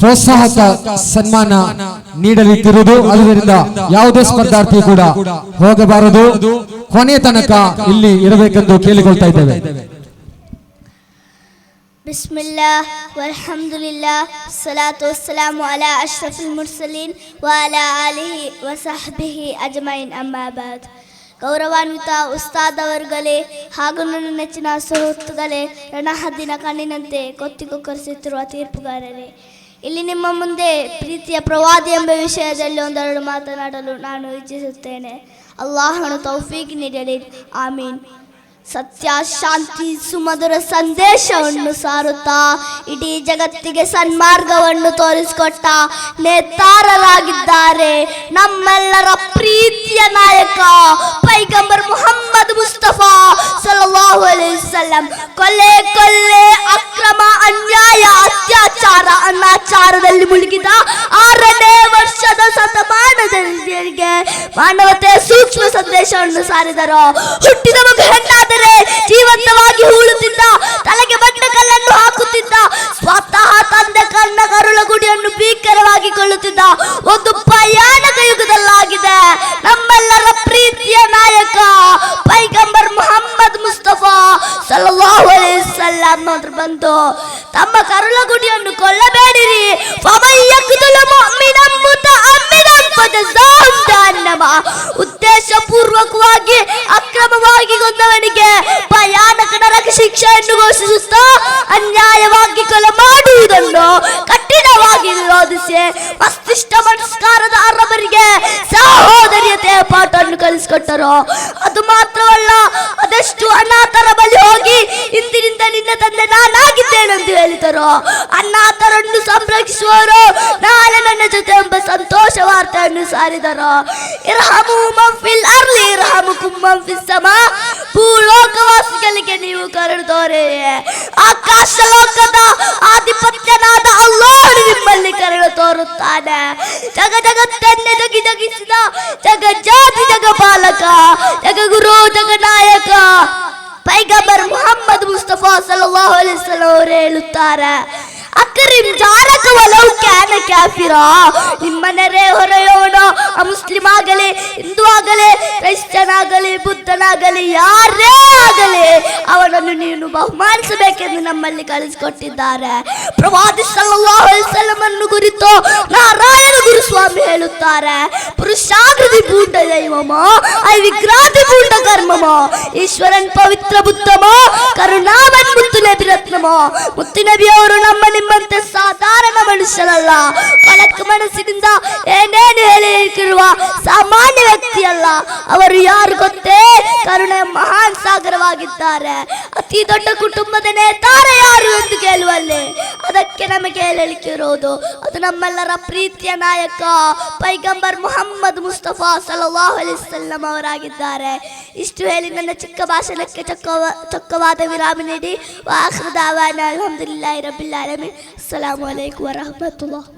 ಪ್ರೋತ್ಸಾಹಕ ಸನ್ಮಾನ ನೀಡಲಿಕ್ಕಿರುವುದು ಅದರಿಂದ ಯಾವುದೇ ಸ್ಪರ್ಧಾರ್ಥಿ ಕೂಡ ಹೋಗಬಾರದು ಕೊನೆಯ ತನಕ ಇಲ್ಲಿ ಇರಬೇಕೆಂದು ಕೇಳಿಕೊಳ್ತಾ ಇದ್ದೇವೆ بسم الله والحمد لله والصلاة والسلام على أشرف المرسلين وعلى آله وصحبه أجمعين أما بعد ಗೌರವಾನ್ವಿತ ಉಸ್ತಾದ್ ಅವರುಗಳೇ ಹಾಗೂ ನನ್ನ ನೆಚ್ಚಿನ ಸುಹೃತ್ತುಗಳೇ ರಣಹದ್ದಿನ ಕಣ್ಣಿನಂತೆ ಕೊತ್ತಿಕೊಕ್ಕರಿಸುತ್ತಿರುವ ತೀರ್ಪುಗಾರರೇ ಇಲ್ಲಿ ನಿಮ್ಮ ಮುಂದೆ ಪ್ರೀತಿಯ ಪ್ರವಾದಿ ಎಂಬ ವಿಷಯದಲ್ಲಿ ಒಂದೆರಡು ಮಾತನಾಡಲು ನಾನು ಇಚ್ಛಿಸುತ್ತೇನೆ. ಅಲ್ಲಾಹನು ತೌಫೀಕ್ ನೀಡಲಿ. ಆಮೀನ್. ಸತ್ಯ, ಶಾಂತಿ, ಸುಮಧುರ ಸಂದೇಶವನ್ನು ಸಾರುತ್ತಾ, ಇಡೀ ಜಗತ್ತಿಗೆ ಸನ್ಮಾರ್ಗವನ್ನು ತೋರಿಸಿಕೊಟ್ಟ ನೇತಾರರಾಗಿದ್ದಾರೆ. ನಮ್ಮೆಲ್ಲರ ಪ್ರೀತಿಯ ನಾಯಕ, ಪೈಗಂಬರ್ ಮುಹಮ್ಮದ್ ಮುಸ್ತಫಾ ಸಲ್ಲಲ್ಲಾಹು ಅಲೈಹಿ ವಸಲ್ಲಂ. ಕೊಲೆ ಕೊಲ್ಲೆ ಅಕ್ರಮ, ಅನ್ಯಾಯ, ಅತ್ಯಾಚಾರ ಅನಾಚಾರದಲ್ಲಿ ಮುಳುಗಿದ ಆರನೇ ವರ್ಷದ ಶತಮಾನದವರಿಗೆ ಮಾನವತೆಯ ಸೂಕ್ಷ್ಮ ಸಂದೇಶವನ್ನು ಸಾರಿದರು. ಹುಟ್ಟಿದ ಮಗು ಹೆಣ್ಣಾದರೆ ಜೀವಂತವಾಗಿ ಹೂಳುತ್ತಿದ್ದ, ತಲೆಗೆ ಬಂಡ ಕಲ್ಲನ್ನು ಹಾಕುತ್ತಿದ್ದ, ಸ್ವತಃ ತಂದೆ ಕಣ್ಣ ಕರುಳ ಗುಡಿಯನ್ನು ಭೀಕರವಾಗಿ ಕೊಳ್ಳುತ್ತಿದ್ದ ಒಂದು ಭಯಾನಕ ಯುಗದಲ್ಲಾಗಿದೆ ನಮ್ಮೆಲ್ಲರ ಪ್ರೀತಿಯ ನಾಯಕ ಪೈಗಂಬರ್ ಮುಹಮ್ಮದ್ ಮುಸ್ತಫಾ ವಸಲ್ಲಂ ಅವರು ಬಂದು ತಮ್ಮ ಕರುಳ ಗುಡಿಯನ್ನು ಕೊಲ್ಲಬೇಡಿರಿ ಉದ್ದೇಶ ಪೂರ್ವಕವಾಗಿ ಅಕ್ರಮವಾಗಿ ಕೊಂದವನಿಗೆ ಭಯಾನಕ ನರಕ ಶಿಕ್ಷೆಯನ್ನು ಘೋಷಿಸುತ್ತಾ ಅನ್ಯಾಯವಾಗಿ ಕೊಲೆ ಮಾಡುವುದನ್ನು ಕಠಿಣವಾಗಿ ವಿರೋಧಿಸಿ ಮಸ್ತಿಷ್ಕ ಮನಸ್ಕಾರದ ಅರಬರಿಗೆ ಸಹೋದರಿಯತೆಯ ಪಾಠವನ್ನು ಕಲಿಸಿಕೊಟ್ಟರು? ಅದು ಮಾತ್ರವಲ್ಲ, ಅದೆಷ್ಟು ಅನಾಥರ ಬಳಿ ಹೋಗಿ ಇಂದಿನಿಂದ ನಿನ್ನ ತಂದೆ ನಾನಾಗಿದ್ದೇನೆ ಅಂತ ಹೇಳಿದರು? ಅನಾಥರನ್ನು ಸಂರಕ್ಷಿಸುವರು ನಾಳೆ ನನ್ನ ಜೊತೆ ಎಂಬ ಸಂತೋಷ ವಾರ್ತೆಯನ್ನು ಸಾರಿದರು? ಇರಹಮು ಮಂಫಿಲ್ ಅರ್ಲಿ, ಇರಹಮು ಕುಮ್ಮಂ ಫಿಸ್ ಸಮಾ. ಭೂಲೋಕವಾಸಿಗಳಿಗೆ ನೀವು ಕರೆದೋರೆ ಆಕಾಶ ಕರುಣೆ ಜಗ ಜಗ ಜಗತ್ತನ್ನೇ ಜಗಿ ಜಗಿಸಿದ ಜಗ ಜಾತಿ ಜಗ ಪಾಲಕ ಜಗ ಗುರು ಜಗ ನಾಯಕ ಪೈಗಂಬರ್ ಮುಹಮ್ಮದ್ ಮುಸ್ತಫಾ ಸಲ್ಲಲ್ಲಾಹು ಅಲೈಹಿ ಅವರು ಹೇಳುತ್ತಾರೆ, ಅಕರಿಂ ಜಾರಕ ಒಲವು ಕ್ಯಾನ ಕ್ಯಾಫಿರ. ನಿಮ್ಮ ನೆರೆ ಹೊರೆಯವನು ಆ ಮುಸ್ಲಿಂ ಆಗಲಿ ಹಿಂದೂ ಆಗಲಿ ಕ್ರೈಸ್ತನ್ ಆಗಲಿ ಬುದ್ಧನಾಗಲಿ, ಯಾರೇ ಆಗಲಿ, ಅವನನ್ನು ನೀನು ಬಹುಮಾನಿಸಬೇಕೆಂದು ನಮ್ಮಲ್ಲಿ ಕಳಿಸಿಕೊಟ್ಟಿದ್ದಾರೆ ಪ್ರವಾದಿ ಸಲ್ಲಲ್ಲಾಹು ಅಲೈಹಿ ವಸಲ್ಲಂ ಕುರಿತು ಹೇಳುತ್ತಾರೆ ಪುರುಷಾಗೃತಿ ಪೂಂಡ ದೈವಮೋ ಐ ವಿಗ್ರಾತಿ ಪೂಂಡ ಕರ್ಮಮೋ ಈಶ್ವರನ್ ಪವಿತ್ರ ಬುದ್ಧಮೋ ಕರುಣಾವನ್ ಮುತ್ತು ನಬಿ ರತ್ನಮೋ ಮುತ್ತು ನಬಿಯವರು ನಮ್ಮ ನಿಮ್ಮಂತೆ ಸಾಧಾರಣ ಮನುಷ್ಯರಲ್ಲ ಕೊಳಕು ಮನಸ್ಸಿನಿಂದ ಏನೇನು ಹೇಳಿರುವ ಸಾಮಾನ್ಯ ವ್ಯಕ್ತಿಯಲ್ಲ ಅವರು ಯಾರು ಗೊತ್ತೇ ಕರುಣೆ ಮಹಾನ್ ಸಾಗರವಾಗಿದ್ದಾರೆ ಅತಿ ದೊಡ್ಡ ಕುಟುಂಬದ ನೇತಾರ ಯಾರು ಎಂದು ಕೇಳುವಲ್ಲಿ ಅದಕ್ಕೆ ನಮಗೆ ಹೇಳಲಿಕ್ಕೆ ಇರೋದು ಅದು ನಮ್ಮೆಲ್ಲರ ಪ್ರೀತಿಯ ನಾಯಕ ಪೈಗಂಬರ್ ಮುಹಮ್ಮದ್ ಮುಸ್ತಫಾ ಸಲ್ಲಲ್ಲಾಹು ಅಲೈಹಿ ವಸಲ್ಲಂ ಅವರಾಗಿದ್ದಾರೆ ಇಷ್ಟು ಹೇಳಿ ನನ್ನ ಚಿಕ್ಕ ಭಾಷಣಕ್ಕೆ ಚೊಕ್ಕವ ಚೊಕ್ಕವಾದ ವಿರಾಮ ನೀಡಿ ವಾಹೃದಾವಾನ ಅಲ್ಹಮ್ದುಲಿಲ್ಲಾಹಿ ರಬ್ಬಿಲ್ ಆಲಮೀನ್ ಅಸ್ಸಲಾಮು ಅಲೈಕುಂ ವರಹಮತುಲ್ಲಾಹ್